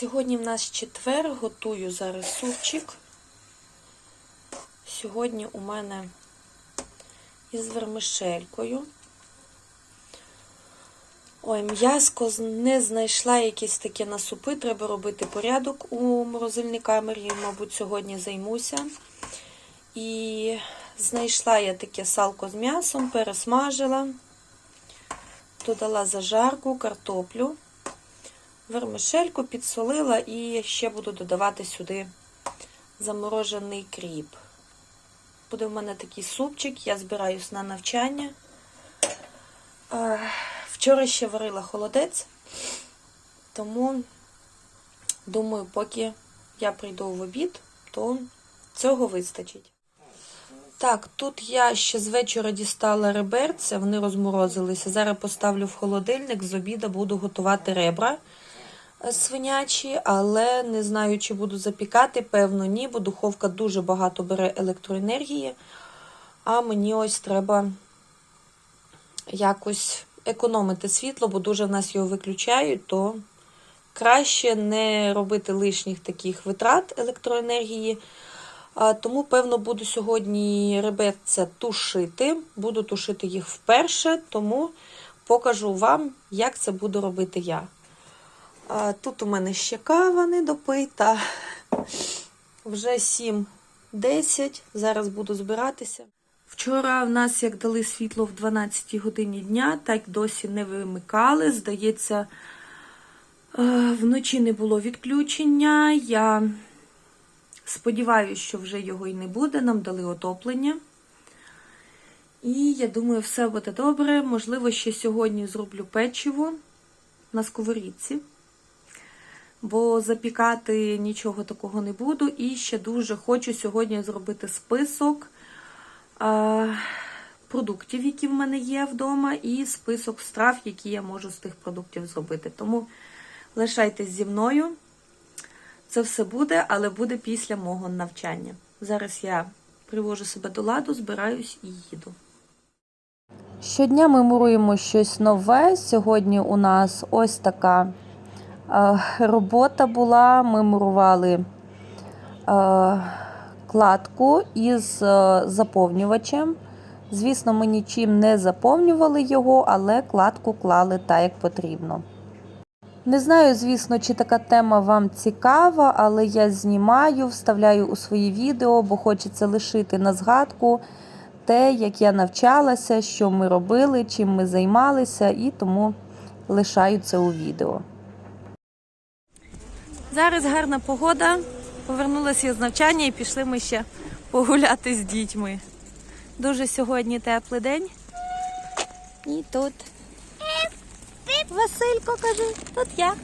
Сьогодні в нас четвер, готую зараз супчик. Сьогодні у мене із вермишелькою. Ой, м'яско не знайшла якісь таке на супи. Треба робити порядок у морозильній камері. Мабуть, сьогодні займуся. І знайшла я таке салко з м'ясом, пересмажила, додала зажарку, картоплю, вермишельку підсолила і ще буду додавати сюди заморожений кріп. Буде в мене такий супчик, я збираюсь на навчання. Е, Вчора ще варила холодець, тому думаю, поки я прийду в обід, то цього вистачить. Так, тут я ще з вечора дістала реберця, вони розморозилися. Зараз поставлю в холодильник, з обіда буду готувати ребра свинячі, але не знаю, чи буду запікати, певно, ні, бо духовка дуже багато бере електроенергії, а мені ось треба якось економити світло, бо дуже в нас його виключають, то краще не робити лишніх таких витрат електроенергії. Тому, певно, буду сьогодні реберця тушити. Буду тушити їх вперше, тому покажу вам, як це буду робити я. Тут у мене ще кава недопита. Вже 7.10. Зараз буду збиратися. Вчора в нас як дали світло в 12 годині дня, так досі не вимикали. Здається, е, вночі не було відключення. Я сподіваюся, що вже його і не буде. Нам дали отоплення. І я думаю, все буде добре. Можливо, ще сьогодні зроблю печиво на сковорідці. Бо запікати нічого такого не буду. І ще дуже хочу сьогодні зробити список а, продуктів, які в мене є вдома, і список страв, які я можу з тих продуктів зробити. Тому лишайтесь зі мною. Це все буде, але буде після мого навчання. Зараз я привожу себе до ладу, збираюсь і їду. Щодня ми муруємо щось нове. Сьогодні у нас ось така е, робота була. Ми мурували е, кладку із е, заповнювачем. Звісно, ми нічим не заповнювали його, але кладку клали так, як потрібно. Не знаю, звісно, чи така тема вам цікава, але я знімаю, вставляю у свої відео, бо хочеться лишити на згадку те, як я навчалася, що ми робили, чим ми займалися, і тому лишаю це у відео. Зараз гарна погода. Повернулася з навчання і пішли ми ще погуляти з дітьми. Дуже сьогодні теплий день. І тут. Василько каже, тут я.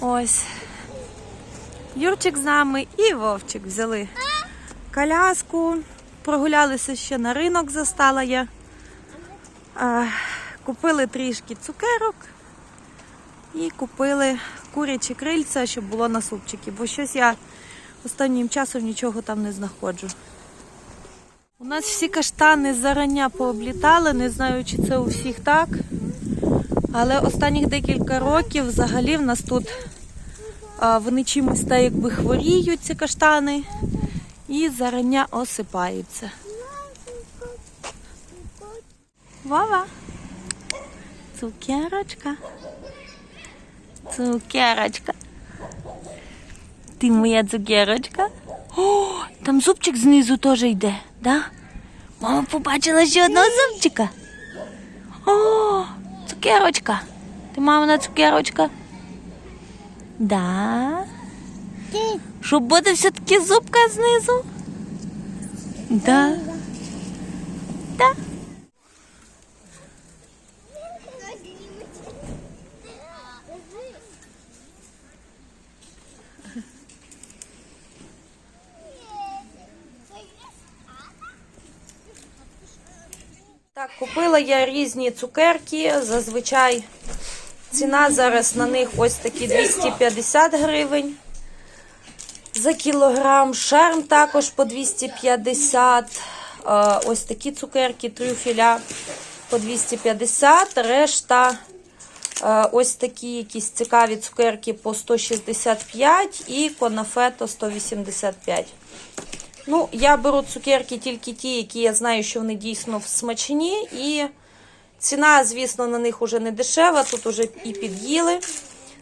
Ось. Юрчик з нами і Вовчик взяли коляску. Прогулялися ще на ринок, застала я. Купили трішки цукерок і купили курячі крильця, щоб було на супчики, бо щось я останнім часом нічого там не знаходжу. У нас всі каштани зарання пооблітали, не знаю, чи це у всіх так. Але останніх декілька років взагалі в нас тут а, вони чимось так якби хворіють, ці каштани, і зарання осипаються. Вова, цукерочка. Цукерочка. Ти моя цукерочка. О, там зубчик знизу теж йде, да? Мама побачила ще одного зубчика. О, цукерочка. Ти мамина цукерочка? Да. Щоб буде все-таки зубка знизу? Да. Купила я різні цукерки. Зазвичай ціна зараз на них ось такі 250 гривень. За кілограм шарм також по 250. Е, Ось такі цукерки, трюфеля по 250. Решта Ось такі якісь цікаві цукерки по 165 і конафето 185. Ну, я беру цукерки тільки ті, які я знаю, що вони дійсно смачні. І ціна, звісно, на них уже не дешева. Тут уже і під'їли.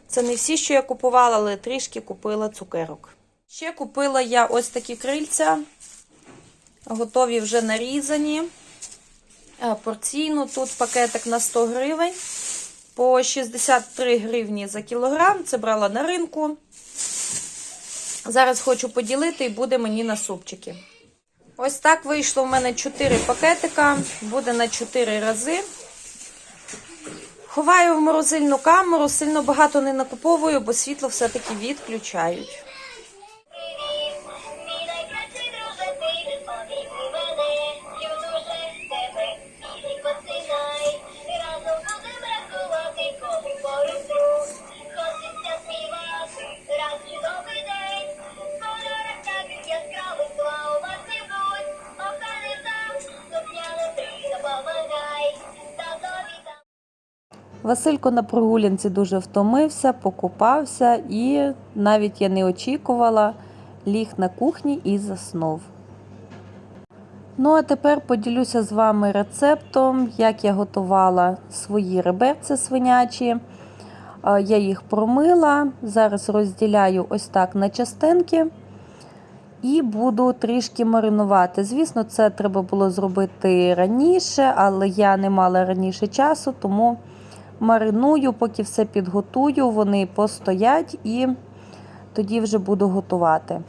Це не всі, що я купувала, але трішки купила цукерок. Ще купила я ось такі крильця. Готові вже нарізані. Е, Порційно тут пакетик на 100 гривень. По 63 гривні за кілограм. Це брала на ринку. Зараз хочу поділити і буде мені на супчики. Ось так вийшло в мене 4 пакетика. Буде на 4 рази. Ховаю в морозильну камеру, сильно багато не накуповую, бо світло все-таки відключають. Василько на прогулянці дуже втомився, покупався і навіть я не очікувала, ліг на кухні і заснув. Ну, а тепер поділюся з вами рецептом, як я готувала свої реберці свинячі. Я їх промила, зараз розділяю ось так на частинки і буду трішки маринувати. Звісно, це треба було зробити раніше, але я не мала раніше часу, тому мариную, поки все підготую, вони постоять і тоді вже буду готувати.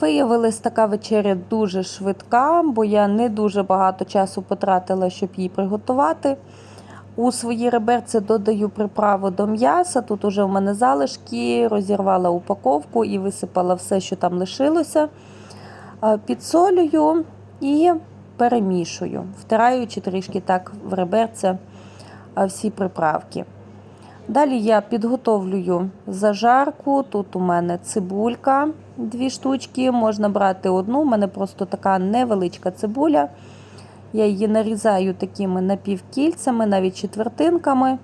Виявилась така вечеря дуже швидка, бо я не дуже багато часу потратила, щоб її приготувати. У свої реберці додаю приправу до м'яса. Тут уже в мене залишки, розірвала упаковку і висипала все, що там лишилося. Е, Підсолюю і перемішую, втираючи трішки так в реберце всі приправки. Далі я підготовлюю зажарку. Тут у мене цибулька, дві штучки. Можна брати одну. У мене просто така невеличка цибуля. Я її нарізаю такими напівкільцями, навіть четвертинками.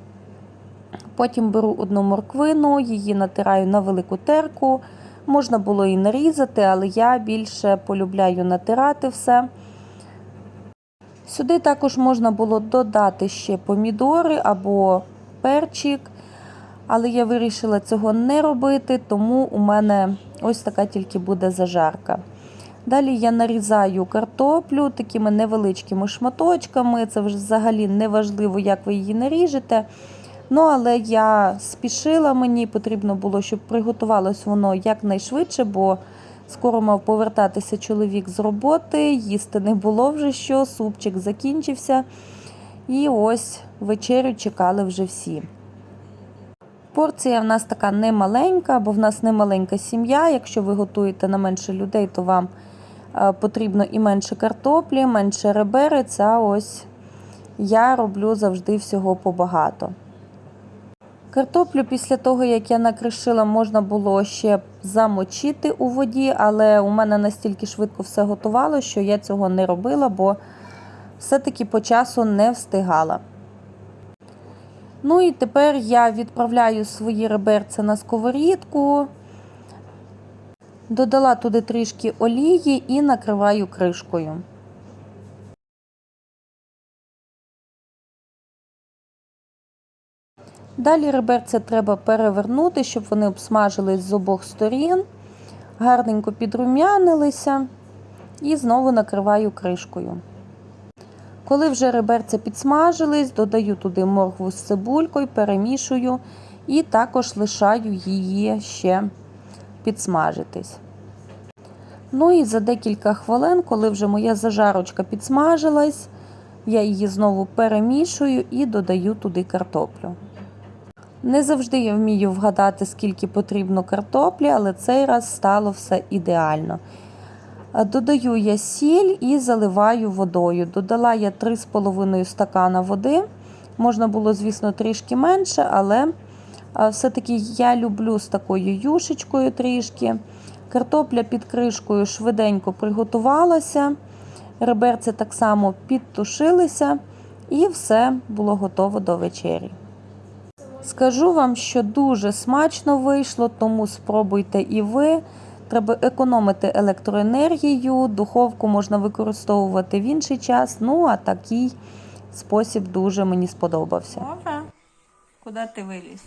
Потім беру одну морквину, її натираю на велику терку. Можна було і нарізати, але я більше полюбляю натирати все. Сюди також можна було додати ще помідори або перчик, але я вирішила цього не робити, тому у мене ось така тільки буде зажарка. Далі я нарізаю картоплю такими невеличкими шматочками. Це вже взагалі не важливо, як ви її наріжете. Ну, але я спішила, мені потрібно було, щоб приготувалось воно якнайшвидше, бо скоро мав повертатися чоловік з роботи, їсти не було вже що, супчик закінчився. І ось вечерю чекали вже всі. Порція в нас така немаленька, бо в нас немаленька сім'я. Якщо ви готуєте на менше людей, то вам е, потрібно і менше картоплі, менше реберець, а ось я роблю завжди всього побагато. Картоплю після того, як я накришила, можна було ще замочити у воді, але у мене настільки швидко все готувало, що я цього не робила, бо все-таки по часу не встигала. Ну і тепер я відправляю свої реберця на сковорідку, додала туди трішки олії і накриваю кришкою. Далі реберця треба перевернути, щоб вони обсмажились з обох сторін, гарненько підрум'янилися і знову накриваю кришкою. Коли вже реберця підсмажились, додаю туди моркву з цибулькою, перемішую і також лишаю її ще підсмажитись. Ну і за декілька хвилин, коли вже моя зажарочка підсмажилась, я її знову перемішую і додаю туди картоплю. Не завжди я вмію вгадати, скільки потрібно картоплі, але цей раз стало все ідеально. Е, Додаю я сіль і заливаю водою. Додала я 3,5 стакана води. Можна було, звісно, трішки менше, але е, все-таки я люблю з такою юшечкою трішки. Картопля під кришкою швиденько приготувалася. Реберці так само підтушилися, і все було готово до вечері. Скажу вам, що дуже смачно вийшло, тому спробуйте і ви. Треба економити електроенергію, духовку можна використовувати в інший час. Ну, а такий спосіб дуже мені сподобався. Ова, куди ти виліз?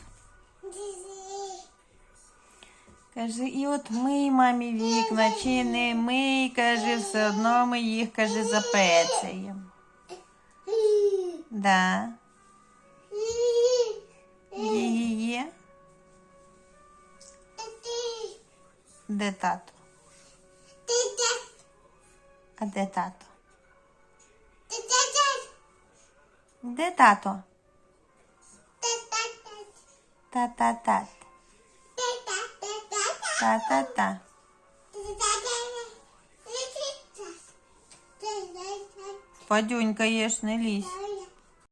Каже, і от мий мамі вікна, чи не мий, каже, все одно ми їх, каже, запецеємо. Да. Є, є, є. Де тато? А де тато? Де тато? Та-та-та. Та-та-та. Падюнька єш, не лізь.